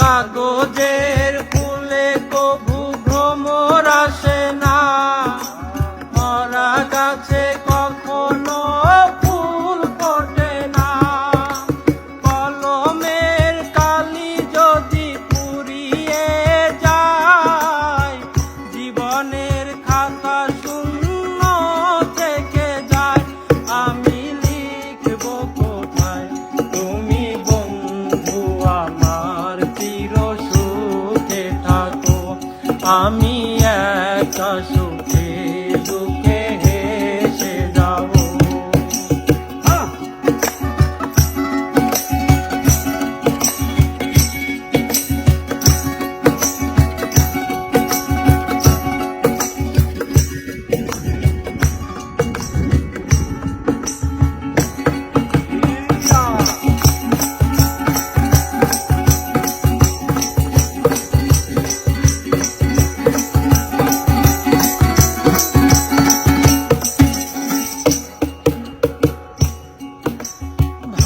কাগজের ফুল আমি একা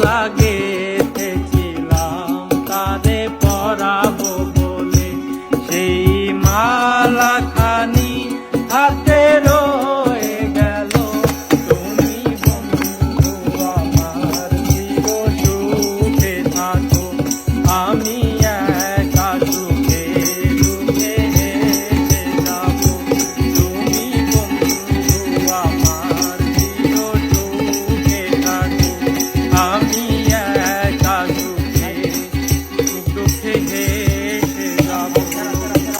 lágrimas.